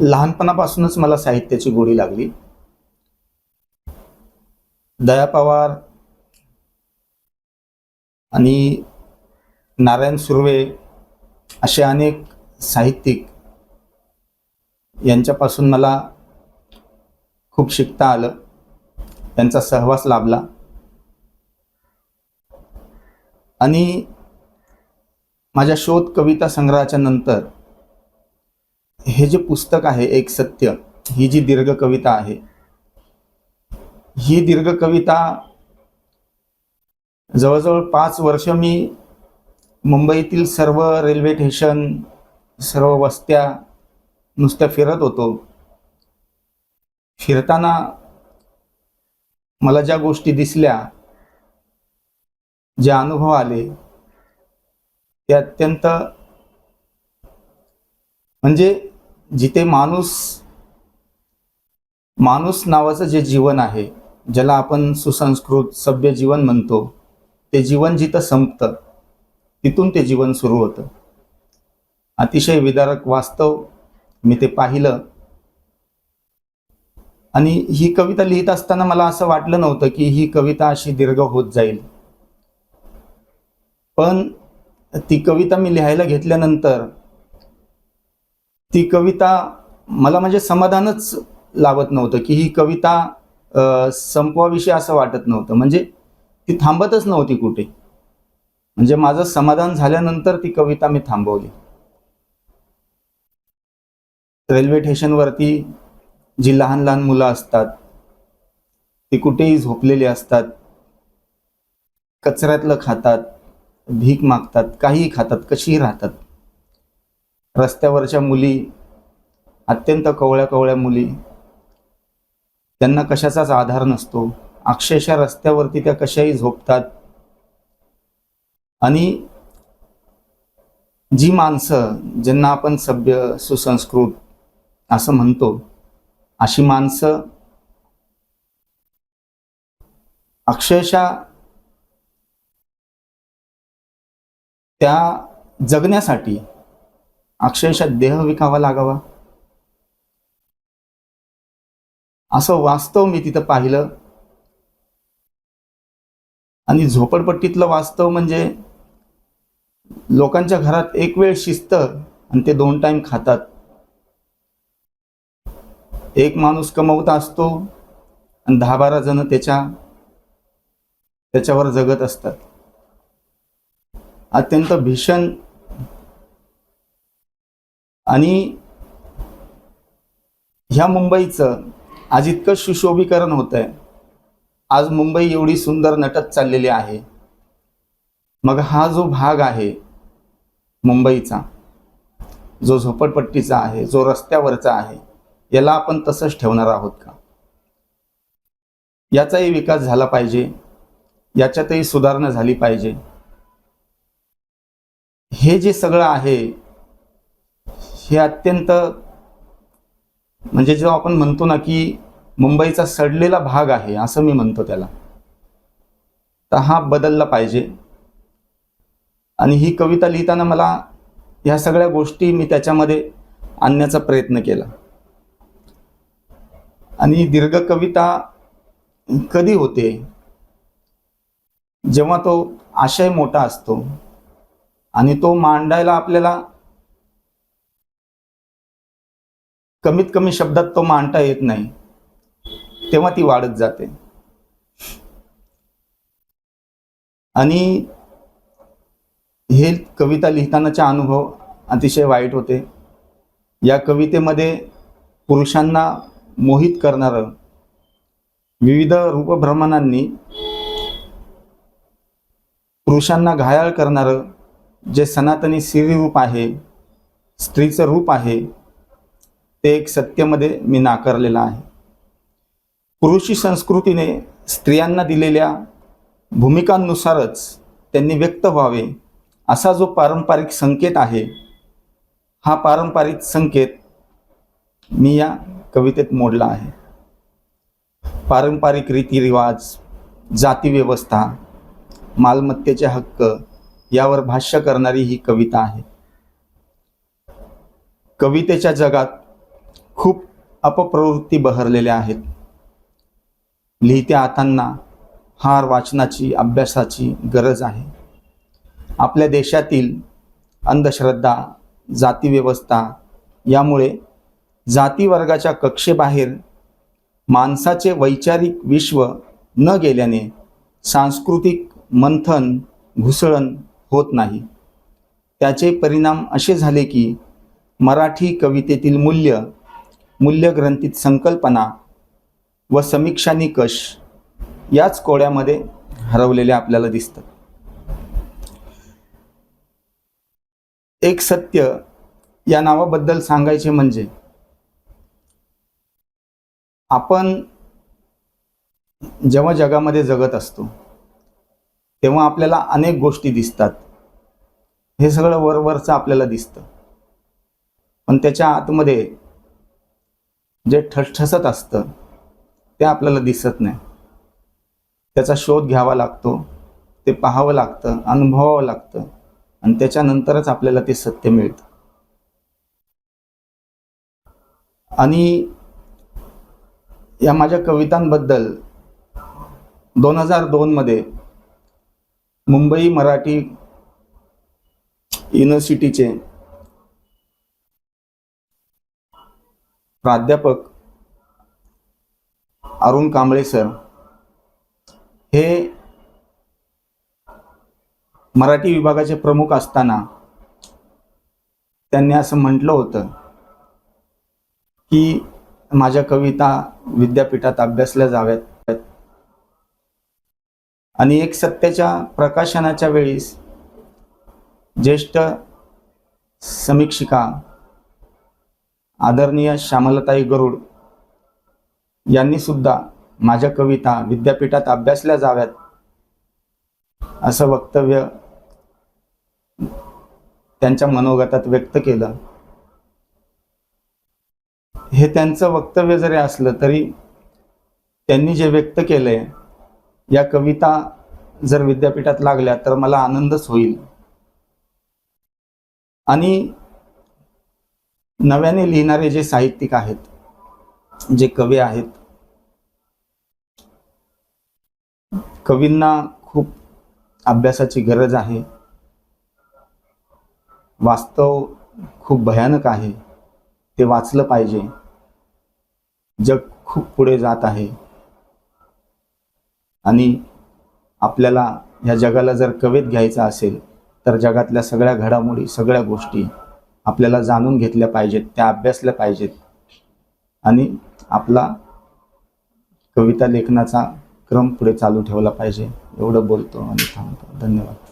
लहानपणापासूनच मला साहित्याची गोडी लागली. दया पवार आणि नारायण सुर्वे असे अनेक साहित्यिक यांच्यापासून मला खूप शिकता आलं. त्यांचा सहवास लाभला. आणि माझ्या शोध कविता संग्रहाच्या नंतर हे जे पुस्तक आहे एक सत्य ही जी दीर्घ कविता आहे ही दीर्घ कविता जवळजवळ पाच वर्ष मी मुंबईतील सर्व रेल्वे स्टेशन सर्व वस्त्या नुसत्या फिरत होतो. फिरताना मला ज्या गोष्टी दिसल्या जे अनुभव आले ते अत्यंत म्हणजे जिथे माणूस माणूस नावाचं जे जीवन आहे ज्याला आपण सुसंस्कृत सभ्य जीवन म्हणतो ते जीवन जिथं संपतं तिथून ते जीवन सुरू होतं. अतिशय विदारक वास्तव मी ते पाहिलं. आणि ही कविता लिहित असताना मला असं वाटलं नव्हतं की ही कविता अशी दीर्घ होत जाईल. पण ती कविता मी लिहायला घेतल्यानंतर ती कविता मला म्हणजे समाधानच लावत नव्हतं की ही कविता संपवाविषयी असं वाटत नव्हतं. म्हणजे ती थांबतच नव्हती कुठे. म्हणजे माझं समाधान झाल्यानंतर ती कविता मी थांबवली. रेल्वे स्टेशनवरती जी लहान लहान मुलं असतात ती कुठेही झोपलेली असतात कचऱ्यातलं खातात भीक मागतात काहीही खातात कशीही राहतात. रस्त्यावरच्या मुली अत्यंत कवळ्या कवळ्या मुली त्यांना कशाचाच आधार नसतो. अक्षरशः रस्त्यावरती त्या कशाही झोपतात. आणि जी माणसं ज्यांना आपण सभ्य सुसंस्कृत असं म्हणतो अशी माणसं अक्षरशः त्या जगण्यासाठी अक्षरशः देह विकावा लागावा. असं वास्तव मी तिथं पाहिलं. आणि झोपडपट्टीतलं वास्तव म्हणजे लोकांच्या घरात एक वेळ शिस्त आणि ते दोन टाइम खातात. एक माणूस कमवता असतो आणि दहा बारा जण त्याच्या त्याच्यावर जगत असतात. अत्यंत भीषण आणि ह्या मुंबईचं आज इतकं सुशोभीकरण होत आहे आज मुंबई एवढी सुंदर नटत चाललेली आहे. मग हा जो भाग आहे मुंबईचा जो झोपडपट्टीचा आहे जो रस्त्यावरचा आहे याला आपण तसंच ठेवणार आहोत का? याचाही विकास झाला पाहिजे. याच्यातही सुधारणा झाली पाहिजे. हे जे सगळं आहे हे अत्यंत म्हणजे जेव्हा आपण म्हणतो ना की मुंबईचा सडलेला भाग आहे असं मी म्हणतो त्याला. तर हा बदलला पाहिजे. आणि ही कविता लिहिताना मला ह्या सगळ्या गोष्टी मी त्याच्यामध्ये आणण्याचा प्रयत्न केला. आणि दीर्घ कविता कधी होते? जेव्हा तो आशय मोठा असतो आणि तो मांडायला आपल्याला कमीत कमी शब्दात तो मांडता येत नाही तेव्हा ती वाढत जाते. आणि हे कविता लिहितानाचे अनुभव अतिशय वाईट होते. या कवितेमध्ये पुरुषांना मोहित करणारं विविध रूपभ्रमणांनी पुरुषांना घायाळ करणारं जे सनातनी स्त्रीरूप आहे स्त्रीचं रूप आहे ते एक सत्यमध्ये मी नाकारलेलं आहे. पुरुषी संस्कृतीने स्त्रियांना दिलेल्या भूमिकांनुसारच त्यांनी व्यक्त व्हावे असा जो पारंपरिक संकेत आहे हा पारंपरिक संकेत मी या कवितेत मोडला आहे. पारंपरिक रीतिरिवाज जातीव्यवस्था मालमत्तेचे हक्क यावर भाष्य करणारी ही कविता आहे. कवितेच्या जगात खूप अपप्रवृत्ती बहरलेल्या आहेत. लिहित्या हातांना फार वाचनाची अभ्यासाची गरज आहे. आपल्या देशातील अंधश्रद्धा जातीव्यवस्था यामुळे जातीवर्गाच्या कक्षेबाहेर माणसाचे वैचारिक विश्व न गेल्याने सांस्कृतिक मंथन घुसळण होत नाही. त्याचे परिणाम असे झाले की मराठी कवितेतील मूल्य मूल्यग्रंथित संकल्पना व समीक्षा निकष याच कोड्यामध्ये हरवलेले आपल्याला दिसतं एक सत्य या नावाबद्दल सांगायचे म्हणजे आपण जेव्हा जगामध्ये जगत असतो तेव्हा आपल्याला अनेक गोष्टी दिसतात. हे सगळं वरवरचं आपल्याला दिसतं. पण त्याच्या आतमध्ये जे ठसठसत असतं ते आपल्याला दिसत नाही. त्याचा शोध घ्यावा लागतो ते पाहावं लागतं अनुभवावं लागतं आणि त्याच्यानंतरच आपल्याला ते सत्य मिळतं. आणि या माझ्या कवितांबद्दल दोन हजार दोनमध्ये मुंबई मराठी युनिव्हर्सिटीचे प्राध्यापक अरुण कांबळे सर हे मराठी विभागाचे प्रमुख असताना त्यांनी असं म्हटलं होतं की माझ्या कविता विद्यापीठात अभ्यासल्या जाव्यात. आणि एक सत्याच्या प्रकाशनाच्या वेळीस ज्येष्ठ समीक्षिका आदरणीय श्यामलताई गरुड यांनी सुद्धा माझ्या कविता विद्यापीठात अभ्यासल्या जाव्यात असं वक्तव्य त्यांच्या मनोगतात व्यक्त केलं. हे त्यांचं वक्तव्य जरी असलं तरी त्यांनी जे व्यक्त केलंय या कविता जर विद्यापीठात लागल्या तर मला आनंदच होईल. आणि नव्याने लिहिणारे जे साहित्यिक आहेत जे कवी आहेत कवींना खूप अभ्यासाची गरज आहे. वास्तव खूप भयानक आहे. ते वाचलं पाहिजे. जग खूप पुढे जात आहे. आणि आपल्याला ह्या जगाला जर कवेत घ्यायचं असेल तर जगातल्या सगळ्या घडामोडी सगळ्या गोष्टी आपल्याला जाणून घेतल्या पाहिजेत त्या अभ्यासल्या पाहिजेत. आणि आपला कविता लेखनाचा क्रम पुढे चालू ठेवला पाहिजे. एवढं बोलतो आणि थांबतो. धन्यवाद.